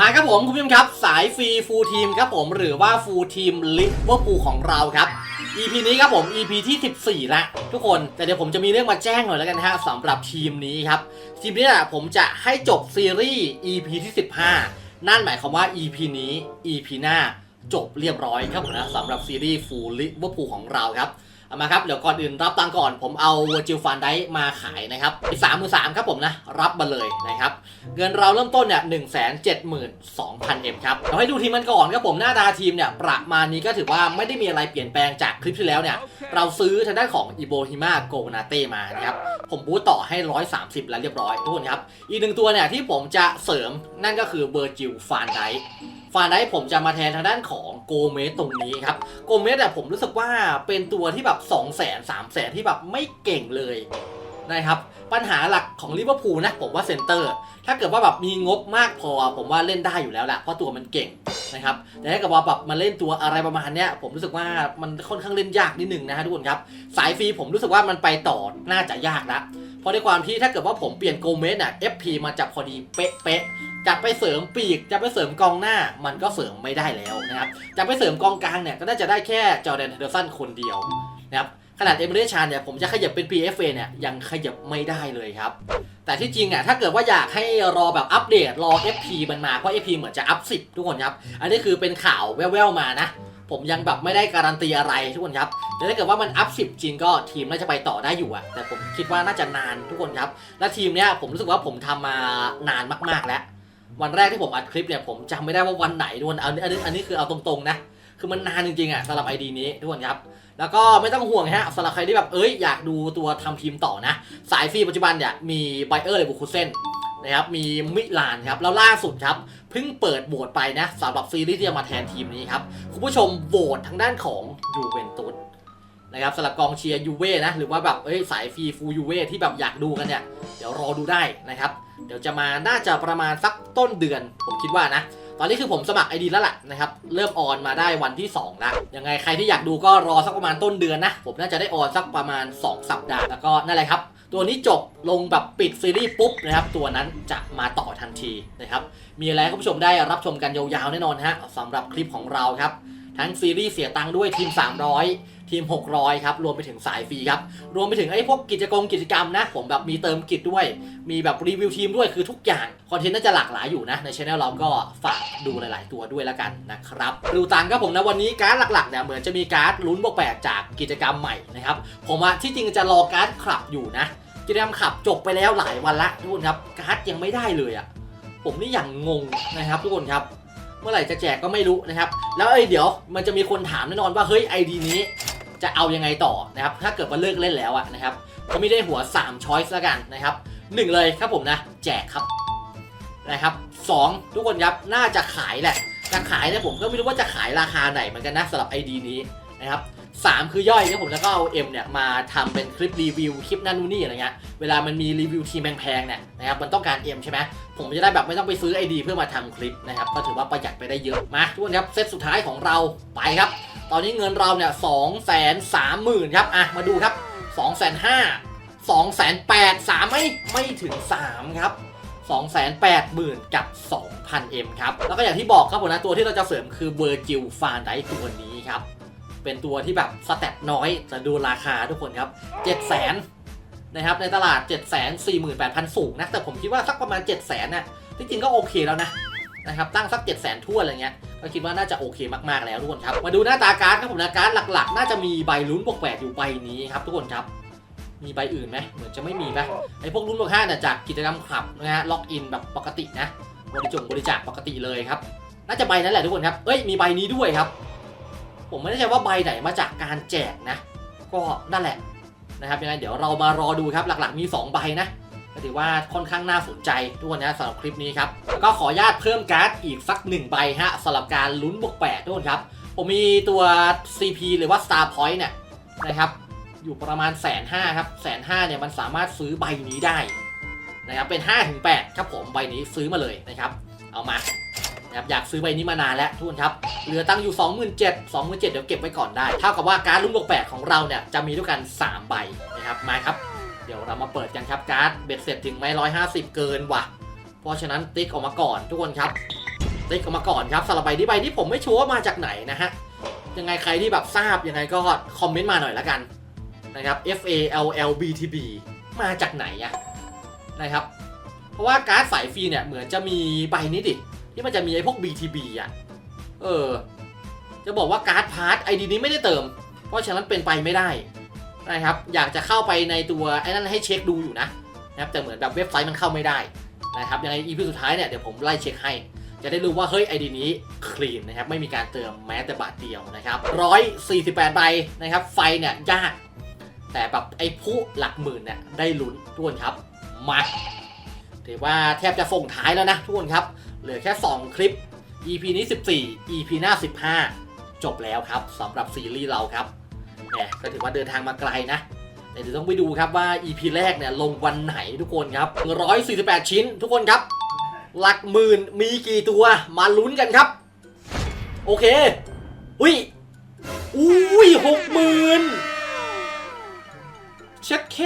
มาครับผมคุณผู้ชมครับ สายฟรีฟูลทีมครับผมหรือว่าฟูลทีมลิเวอร์พูลของเราครับ EP นี้ครับผม EP ที่ 14 ละ ทุกคนแต่เดี๋ยวผมจะมีเรื่องมาแจ้งหน่อยแล้วกันฮะสำหรับทีมนี้ครับ ทีมนี้นะผมจะให้จบซีรีส์ EP ที่ 15 นั่นหมายความว่า EP นี้ EP หน้าจบเรียบร้อยครับผมนะสำหรับซีรีส์ฟูลลิเวอร์พูลของเราครับ เอามาครับ เดี๋ยวก่อนอื่นรับตังค์ก่อน ผมเอาเวอร์จิลฟันได้มาขายนะครับสามหมื่นสามครับผมนะ รับมาเลยนะครับ เงินเราเริ่มต้นเนี่ยหนึ่งแสนเจ็ดหมื่นสองพันเอ็มครับเราให้ดูทีมมันก่อนครับผมหน้าตาทีมเนี่ยประมาณนี้ก็ถือว่าไม่ได้มีอะไรเปลี่ยนแปลงจากคลิปที่แล้วเนี่ย เราซื้อทางด้านของอิโบฮิมาโกนาเต้มานะครับ ผมบูตต่อให้130แล้วเรียบร้อยทุกคนครับ อีกหนึ่งตัวเนี่ยที่ผมจะเสริมนั่นก็คือเบอร์จิลฟานได ฟานไดผมจะมาแทนทางด้านของโกเมสตรงนี้ครับ โกเมสเนี่ยผมรู้สึกว่าเป็นตัวที่แบบ 2 0 0 0 0 0 3 0 0 0 0 ที่แบบไม่เก่งเลยนะครับปัญหาหลักของลิเวอร์พูลนะผมว่าเซนเตอร์ ถ้าเกิดว่าแบบมีงบมากพอ ผมว่าเล่นได้อยู่แล้วแหละเพราะตัวมันเก่งนะครับแต่ถ้าเกิดว่าแบบมาเล่นตัวอะไรประมาณเนี้ยผมรู้สึกว่ามันค่อนข้างเล่นยากนิดนึงนะฮะทุกคนครับสายฟรีผมรู้สึกว่ามันไปต่อน่าจะยากละเพราะในความที่ถ้าเกิดว่าผมเปลี่ยนโกเมสอะ FP มาจับพอดีเป๊ะ จะไปเสริมปีกจะไปเสริมกองหน้ามันก็เสริมไม่ได้แล้วนะครับจะไปเสริมกองกลางเนี่ยก็น่าจะได้แค่จอร์แดนเฮเดอร์สันคนเดียวนะครับขนาดเอเมเรชานเนี่ยผมจะขยับเป็น PFA เนี่ยยังขยับไม่ได้เลยครับ แต่ที่จริงอะถ้าเกิดว่าอยากให้รอแบบอัปเดตรอ FP มันมาเพราะ FP เหมือนจะอัพ10ทุกคนครับ อันนี้คือเป็นข่าวแว่วๆมานะผมยังแบบไม่ได้การันตีอะไรทุกคนครับแต่ถ้าเกิดว่ามันอัพ10จริงก็ทีมน่าจะไปต่อได้อยู่อะแต่ผมคิดว่าน่าจะนานทุกคนครับ และทีมเนี้ยผมรู้สึกว่าผมทำมานานมากๆแล้ว วันแรกที่ผมอัดคลิปเนี่ยผมจำไม่ได้ว่าวันไหนทุกคนอันนี้อันนี้อันนี้คือเอาตรงๆนะ คือมันนานจริงๆอะสำหรับไอดีนี้ทุกคนครับแล้วก็ไม่ต้องห่วงฮะสำหรับใครที่แบบเอ้ยอยากดูตัวทำทีมต่อนะ สายฟรีปัจจุบันเนี่ยมีไบเออร์เลบูคูเซนนะครับมีมิลานครับแล้วล่าสุดครับเพิ่งเปิดโหวตไปนะสำหรับซีรีส์ที่จะมาแทนทีมนี้ครับคุณผู้ชมโหวตทางด้านของยูเวนตุส นะครับสำหรับกองเชียร์ยูเว่นะหรือว่าแบบเอ้ยสายฟรีฟูยูเว่ที่แบบอยากดูกันเนี่ย เดี๋ยวรอดูได้นะครับ เดี๋ยวจะมาน่าจะประมาณสักต้นเดือน ผมคิดว่านะ ตอนนี้คือผมสมัคร ID แล้วล่ะนะครับ เริ่มออนมาได้วันที่2แล้วยังไงใครที่อยากดูก็รอสักประมาณต้นเดือนนะ ผมน่าจะได้ออนสักประมาณ 2 สัปดาห์แล้วก็นั่นแหละครับตัวนี้จบลงแบบปิดซีรีส์ปุ๊บนะครับตัวนั้นจะมาต่อทันทีนะครับมีอะไรให้คุณผู้ชมได้รับชมกันยาวๆแน่นอนฮะสำหรับคลิปของเราครับ ทั้งซีรีส์เสียตังค์ด้วยทีม 300 ทีม 600 ครับ รวมไปถึงสายฟรีครับ รวมไปถึงไอ้พวกกิจกรรมกิจกรรมนะ ผมแบบมีเติมกิจด้วย มีแบบรีวิวทีมด้วยคือทุกอย่างคอนเทนต์น่าจะหลากหลายอยู่นะ ในช anel เราก็ฝากดูหลาย ๆ ตัวด้วยแล้วกันนะครับดูตังค์ครับผมนะวันนี้การ์ดหลัก ๆ เนี่ยเหมือนจะมีการ์ดลุ้นบวกแปดจากกิจกรรมใหม่นะครับผมอะที่จริงจะรอการ์ดขับอยู่นะกิจกรรมขับจบไปแล้วหลายวันละทุกคนครับการ์ดยังไม่ได้เลยอะผมนี่อย่างงงนะครับทุกคนครับ มื่อไหร่จะแจกก็ไม่รู้นะครับ แล้วไอ้เดี๋ยวมันจะมีคนถามแน่นอนว่าเฮ้ยไอดีนี้จะเอายังไงต่อนะครับ ถ้าเกิดว่าเลิกเล่นแล้วอะนะครับก็ไม่ได้หัว3ช้อยส์ละกันนะครับหนึ่งเลยครับผมนะแจกครับนะครับสองทุกคนครับน่าจะขายแหละจะขายเนี่ยผมก็ไม่รู้ว่าจะขายราคาไหนเหมือนกันนะสำหรับไอดีนี้นะครับ สามคือย่อยครับผมแล้วก็เอา M เนี่ยมาทำเป็นคลิปรีวิวคลิปนั่นนู่นนี่อะไรเงี้ยเวลามันมีรีวิวทีมแพงๆเนี่ยนะครับมันต้องการ M ใช่ไหมผมจะได้แบบไม่ต้องไปซื้อ ID เพื่อมาทำคลิปนะครับก็ถือว่าประหยัดไปได้เยอะมาทุกคนครับเซตสุดท้ายของเราไปครับ ตอนนี้เงินเราเนี่ยสองแสนสามหมื่นครับอะมาดูครับสองแสนห้าสองแสนแปดสามไม่ไม่ถึงสามครับสองแสนแปดหมื่นกับสองพันเอ็มครับ แล้วก็อย่างที่บอกครับผมนะ ตัวที่เราจะเสริมคือเวอร์จิลฟานไดตัวนี้ครับ เป็นตัวที่แบบสเตตน้อยแต่ดูราคาทุกคนครับเจ็ดแสนนะครับในตลาด 7 4 8 0 0 0 สูงนะแต่ผมคิดว่าสักประมาณ 7 0 0 0 0น่ะที่จริงก็โอเคแล้วนะนะครับตั้งสัก 7 0 0 0 0 0ทั่วอะไรเงี้ยก็คิดว่าน่าจะโอเคมากๆแล้วทุกคนครับ มาดูหน้าตาการ์ดครับผมนะการ์ดหลักๆ น่าจะมีใบลุ้นบวกแปดอยู่ใบนี้ครับทุกคนครับมีใบอื่นไหมเหมือนจะไม่มีไหมไอ้พวกลุ้นบวกห้าเนี่ยจากกิจกรรมขับนะฮะล็อกอินแบบปกตินะบริจงบริจาคปกติเลยครับน่าจะใบนั้นแหละทุกคนครับเอ้ยมีใบนี้ด้วยครับ ผมไม่แน่ใจว่าใบไหนมาจากการแจกนะ ก็นั่นแหละนะครับยังไงเดี๋ยวเรามารอดูครับหลักๆมี 2 ใบนะก็ถือว่าค่อนข้างน่าสนใจทุกคนนะสำหรับคลิปนี้ครับก็ขออนุญาตเพิ่มการ์ดอีกสักหนึ่งใบฮะสำหรับการลุ้นบวกแปดทุกคนครับ ผมมีตัว CP หรือว่า Star Point เนี่ยนะครับอยู่ประมาณแสนห้าครับแสนห้าเนี่ยมันสามารถซื้อใบนี้ได้นะครับเป็น5ถึง8ครับผมใบนี้ซื้อมาเลยนะครับ เอามา นะครับอยากซื้อใบนี้มานานแล้วทุกคนครับ เหลือตั้งอยู่ 27 27,000เดี๋ยวเก็บไว้ก่อนได้ เท่ากับว่าการดลุ้นบวกแปดของเราเนี่ยจะมีด้วยกัน 3 ใบนะครับมาครับ เดี๋ยวเรามาเปิดกันครับการ์ดเบ็ดเสร็จถึงไหม150 เกินว่ะ เพราะฉะนั้นติ๊กออกมาก่อนทุกคนครับ ติ๊กออกมาก่อนครับสำหรับใบนี้ใบนี้ผมไม่ชัวร์ว่ามาจากไหนนะฮะยังไงใครที่แบบทราบยังไงก็คอมเมนต์มาหน่อยละกันนะครับ F A L L B T B มาจากไหนอะนะครับ เพราะว่าการ์ดสายฟรีเนี่ยเหมือนจะมีใบนี้ดิ ที่มันจะมีไอ้พวก BTB อะ เออ จะบอกว่าการ์ดพาร์ทไอดีนี้ไม่ได้เติม เพราะฉะนั้นเป็นไปไม่ได้นะครับ อยากจะเข้าไปในตัวไอ้นั่นให้เช็คดูอยู่นะนะครับแต่เหมือนแบบเว็บไซต์มันเข้าไม่ได้นะครับยังไงอีพีสุดท้ายเนี่ยเดี๋ยวผมไล่เช็คให้ จะได้รู้ว่าเฮ้ยไอดีนี้คลีนนะครับไม่มีการเติมแม้แต่บาทเดียวนะครับ148ใบนะครับไฟเนี่ยยาก แต่แบบไอ้ผู้หลักหมื่นเนี่ยได้ลุ้นทุกคนครับมาถือว่าแทบจะส่งท้ายแล้วนะทุกคนครับ เหลือแค่ 2 คลิป EP นี้ 14 EP หน้า 15 จบแล้วครับสำหรับซีรีส์เราครับเนี่ยก็ถือว่าเดินทางมาไกลนะแต่เดี๋ยวต้องไปดูครับว่า EP แรกเนี่ยลงวันไหนทุกคนครับ 148 ชิ้นทุกคนครับ หลักหมื่นมีกี่ตัวมาลุ้นกันครับ โอเค อุ้ยอุ้ยหกหมื่นเช็คเค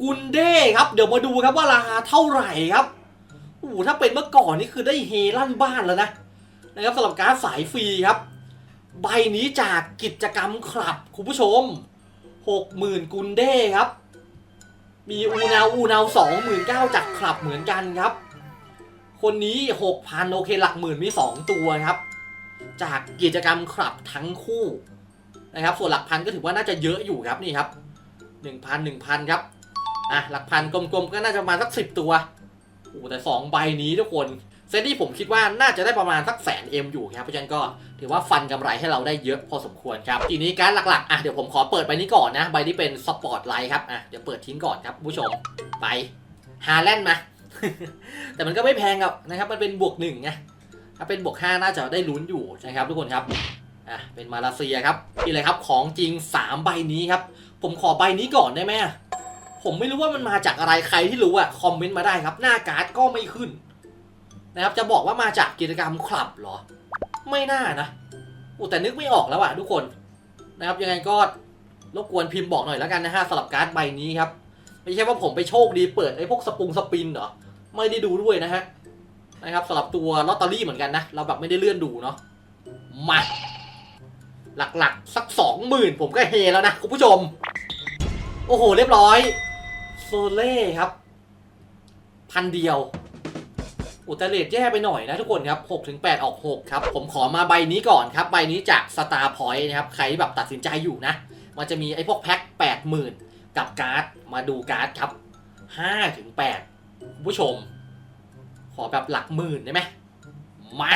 กุนเด้ครับ เดี๋ยวมาดูครับว่าราคาเท่าไหร่ครับ โอ้โหถ้าเป็นเมื่อก่อนนี่คือได้เฮลั่นบ้านแล้วนะนะครับสำหรับการสายฟรีครับ ใบนี้จากกิจกรรมคลับคุณผู้ชม 60,000 กุนเด้ครับ มีอูนาวอูนาว29,000จากคลับเหมือนกันครับ คนนี้ 6,000 โอเคหลักหมื่นมี 2 ตัวครับ จากกิจกรรมคลับทั้งคู่นะครับส่วนหลักพันก็ถือว่าน่าจะเยอะอยู่ครับนี่ครับ 1,000 1,000 ครับอะหลักพันกลมๆก็น่าจะมาสัก 10 ตัว อ้แต่2ใบนี้ทุกคนเซตที่ผมคิดว่าน่าจะได้ประมาณสักแสนเอ็มอยู่ครับเพราะฉะนั้นก็ถือว่าฟันกำไรให้เราได้เยอะพอสมควรครับทีนี้การหลักๆอะเดี๋ยวผมขอเปิดใบนี้ก่อนนะใบนี้เป็นสปอร์ตไลท์ครับอะเดี๋ยวเปิดทิ้งก่อนครับผู้ชมไปฮาแลนด์มาแต่มันก็ไม่แพงหรอกนะครับมันเป็นบวกหนึ่งไงถ้าเป็นบวก5น่าจะได้ลุ้นอยู่นะครับทุกคนครับอะเป็นมาเลเซียครับนี่เลยครับของจริง 3 ใบนี้ครับ ผมขอใบนี้ก่อนได้ไหมอะ ผมไม่รู้ว่ามันมาจากอะไรใครที่รู้อะคอมเมนต์มาได้ครับ หน้าการ์ดก็ไม่ขึ้น นะครับ จะบอกว่ามาจากกิจกรรมคลับเหรอ ไม่น่านะอู้แต่นึกไม่ออกแล้วอะทุกคนนะครับยังไงก็รบกวนพิมพ์บอกหน่อยแล้วกันนะฮะสำหรับการ์ดใบนี้ครับ ไม่ใช่ว่าผมไปโชคดีเปิดไอ้พวกสปรุงสปินเหรอไม่ได้ดูด้วยนะฮะนะครับสำหรับตัวลอตเตอรี่เหมือนกันนะ เราแบบไม่ได้เลื่อนดูเนาะมาหลักๆ สักสองหมื่นผมก็เฮแล้วนะคุณผู้ชม โอ้โห เรียบร้อย โซเล่ครับ พันเดียว อุตรเลดแย่ไปหน่อยนะทุกคนครับ6ถึง8ออก6ครับ ผมขอมาใบนี้ก่อนครับ ใบนี้จาก Star Point นะครับ ใครแบบตัดสินใจอยู่นะ มันจะมีไอ้พวกแพ็ค80,000 กับการ์ด มาดูการ์ดครับ5ถึง8ผู้ชม ขอแบบหลักหมื่นได้ไหมมา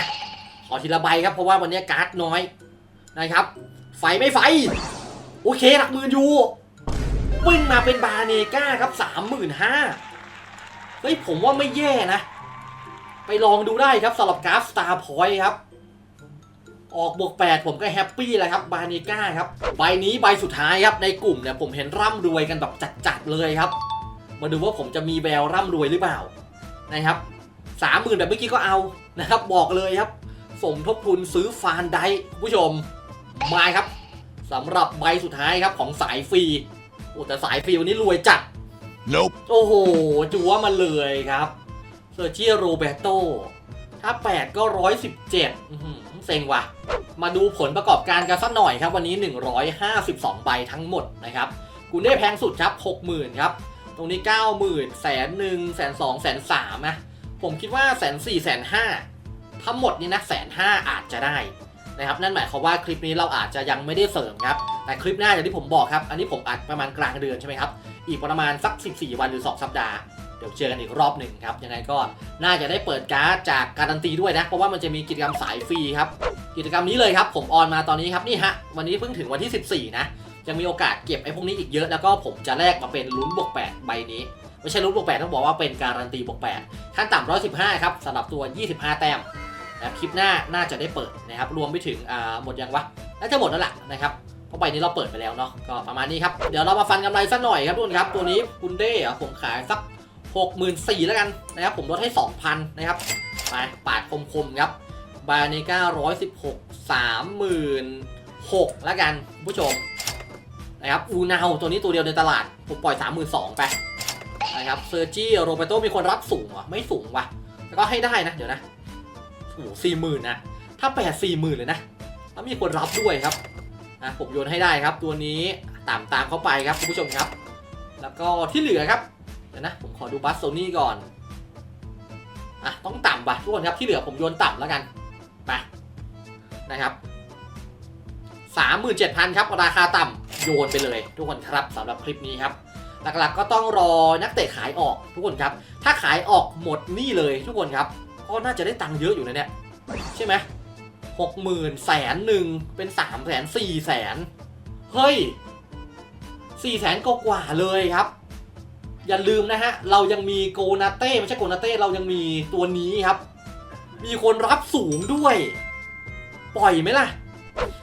ขอทีละใบครับ เพราะว่าวันนี้การ์ดน้อยนะครับ ไฟไม่ไฟ โอเคหลักหมื่นอยู่ วิ่งมาเป็นบาเนก้าครับ35,000เฮ้ยผมว่าไม่แย่นะ ไปลองดูได้ครับสำหรับกราฟ Star Point ครับ ออกบวก8ผมก็แฮปปี้เลยครับบาเนก้าครับ ใบนี้ใบสุดท้ายครับในกลุ่มเนี่ยผมเห็นร่ำรวยกันแบบจัดๆเลยครับ มาดูว่าผมจะมีแววร่ำรวยหรือเปล่านะครับสามหมื่นแบบเมื่อกี้ก็เอานะครับ บอกเลยครับ สมทบทุนซื้อฟานไดคุณผู้ชมมาครับสำหรับใบสุดท้ายครับของสายฟรี อ้แต่สายฟรีวันนี้รวยจัด Nope. โอ้โหจัวมาเลยครับเซอร์เจียโรเบโตถ้า 8 ก็ 117อื้อหือเซ็งว่ะ มาดูผลประกอบการกันสักหน่อยครับ วันนี้ 152 ใบทั้งหมดนะครับกูได้แพงสุดครับ 60,000 ครับ ตรงนี้ 90,000แสนหนึ่งแสนสองแสนสามนะผมคิดว่าแสนสี่แสนห้าทั้งหมดนี้นะแสนห้าอาจจะได้ นะครับนั่นหมายความว่าคลิปนี้เราอาจจะยังไม่ได้เสริมครับแต่คลิปหน้าอย่างที่ผมบอกครับ อันนี้ผมอัดประมาณกลางเดือนใช่ไหมครับอีกประมาณสัก 14 วันหรือ 2 สัปดาห์เดี๋ยวเจอกันอีกรอบหนึ่งครับยังไงก็น่าจะได้เปิดการ์ดจากการันตีด้วยนะเพราะว่ามันจะมีกิจกรรมสายฟรีครับกิจกรรมนี้เลยครับผมออนมาตอนนี้ครับนี่ฮะวันนี้เพิ่งถึงวันที่ 14 นะยังมีโอกาสเก็บไอ้พวกนี้อีกเยอะแล้วก็ผมจะแลกมาเป็นลุ้นบวก8ใบนี้ไม่ใช่ลุ้นบวก8ต้องบอกว่าเป็นการันตีบวก8ขั้นต่ำ115ครับสำหรับตัว 25 แต้ม นะครับคลิปหน้าน่าจะได้เปิดนะครับรวมไปถึงอ่าหมดยังวะน่าจะหมดแล้วล่ะนะครับเพราะใบนี้เราเปิดไปแล้วเนาะก็ประมาณนี้ครับเดี๋ยวเรามาฟันกำไรสักหน่อยครับทุกคนครับตัวนี้คุณเด้อผมขายสัก64,000แล้วกันนะครับผมลดให้ 2,000นะครับไปปาดคมๆครับบาเนก้า116 36,000แล้วกันผู้ชมนะครับอูนาวตัวนี้ตัวเดียวในตลาด ผมปล่อย32,000ไปนะครับเซอร์จี้โรเบโตมีคนรับสูงเหรอไม่สูงว่ะแล้วก็ให้ได้นะ เดี๋ยวนะ โอ้สี่หมื่นนะ ถ้าแปดสี่หมื่นเลยนะถ้ามีคนรับด้วยครับอะผมโยนให้ได้ครับ ตัวนี้ตามตามเข้าไปครับคุณผู้ชมครับ แล้วก็ที่เหลือครับเดี๋ยวนะผมขอดูบัสโซนี่ก่อนอะต้องต่ำป่ะทุกคนครับที่เหลือผมโยนต่ำแล้วกันไปนะครับสามหมื่นเจ็ดพันครับ ราคาต่ำโยนไปเลย ทุกคนครับสำหรับคลิปนี้ครับ หลักๆก็ต้องรอนักเตะขายออกทุกคนครับ ถ้าขายออกหมดนี่เลยทุกคนครับ ก็น่าจะได้ตังค์เยอะอยู่นะเนี่ยใช่ไหมหกหมื่นแสนหนึ่งเป็นสามแสนสี่แสนเฮ้ยสี่แสนกว่าเลยครับ อย่าลืมนะฮะ เรายังมีโกนาเต้ไม่ใช่โกนาเต้เรายังมีตัวนี้ครับ มีคนรับสูงด้วย ปล่อยไหมล่ะ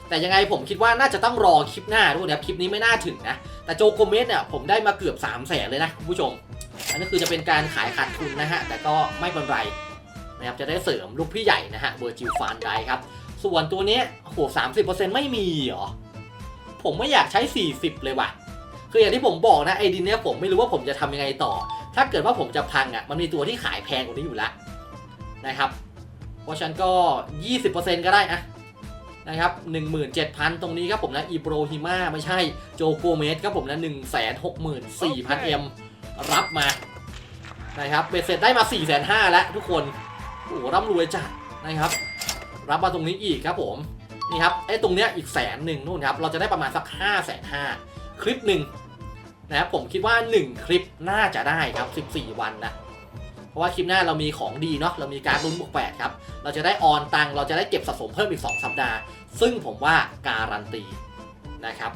แต่ยังไงผมคิดว่าน่าจะต้องรอคลิปหน้าทุกคนครับคลิปนี้ไม่น่าถึงนะ แต่โจโกเมสเนี่ยผมได้มาเกือบ3 0 0แสนเลยนะคุณผู้ชม อันนี้คือจะเป็นการขายขาดทุนนะฮะ แต่ก็ไม่เป็นไรนะครับจะได้เสริมลูกพี่ใหญ่นะฮะเบอร์จิลฟานได้ครับ ส่วนตัวนี้โหสามสิบเปอร์เซ็นต์ไม่มีเหรอ ผมไม่อยากใช้ 40 เลยว่ะ คืออย่างที่ผมบอกนะไอดินเนี้ยผมไม่รู้ว่าผมจะทำยังไงต่อ ถ้าเกิดว่าผมจะพังอะมันมีตัวที่ขายแพงกว่านี้อยู่แล้วนะครับ เพราะฉะนันก็ 20%ก็ได้อะ นะครับ17,000 ตรงนี้ครับผมนะอีโบรฮิมาไม่ใช่โจโกเมสครับผมนะ164,000เอ็มรับมานะครับเบ็ดเสร็จได้มา 4,500แล้วทุกคนโอ้ร่ำรวยจัดนะครับ รับมาตรงนี้อีกครับผมนี่ครับไอ้ตรงเนี้ยอีกแสนหนึ่งนู่นครับเราจะได้ประมาณสัก5 5 0 0 0คลิปหนึ่งนะครับผมคิดว่า 1 คลิปน่าจะได้ครับ 14 วันนะ ราะว่าคลิปหน้าเรามีของดีเนาะเรามีการลุ้นบวกแปดครับเราจะได้ออนตังเราจะได้เก็บสะสมเพิ่มอีก 2 สัปดาห์ ซึ่งผมว่าการันตีนะครับ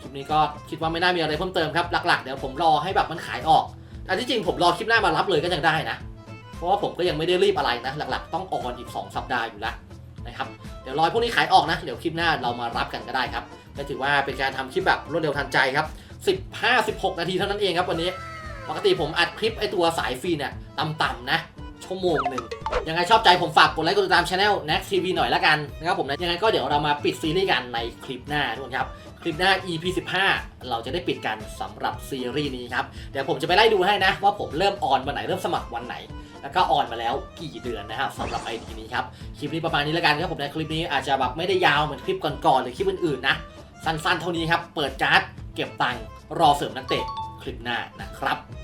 คลิปนี้ก็คิดว่าไม่น่ามีอะไรเพิ่มเติมครับหลักๆเดี๋ยวผมรอให้แบบมันขายออกแต่ที่จริงผมรอคลิปหน้ามารับเลยก็ยังได้นะเพราะว่าผมก็ยังไม่ได้รีบอะไรนะ หลักๆ ต้องออนอีก 2 สัปดาห์อยู่แล้วนะครับเดี๋ยวรอพวกนี้ขายออกนะ เดี๋ยวคลิปหน้าเรามารับกันก็ได้ครับก็ถือว่าเป็นการทำคลิปแบบรวดเร็วทันใจครับ15-16 นาทีเท่านั้นเองครับวันนี้ ปกติผมอัดคลิปไอตัวสายฟรีเนี่ยต่ำๆนะชั่วโมงหนึ่งยังไงชอบใจผมฝากกดไลค์กดติดตามช anel Next TV หน่อยละกันนะครับผมนะยังไงก็เดี๋ยวเรามาปิดซีรีส์กันในคลิปหน้าทุกคนครับ คลิปหน้า EP 15 เราจะได้ปิดกันสำหรับซีรีส์นี้ครับ เดี๋ยวผมจะไปไล่ดูให้นะ ว่าผมเริ่มออนวันไหนเริ่มสมัครวันไหน แล้วก็ออนมาแล้วกี่เดือนนะครับสำหรับ ID นี้ครับ คลิปนี้ประมาณนี้แล้วกันครับผมในคลิปนี้อาจจะแบบไม่ได้ยาวเหมือนคลิปก่อนๆหรือคลิปอื่นๆนะสั้นๆเท่านี้ครับเปิดการ์ดเก็บตังค์รอเสริมนักเตะ ลิปหน้านะครับ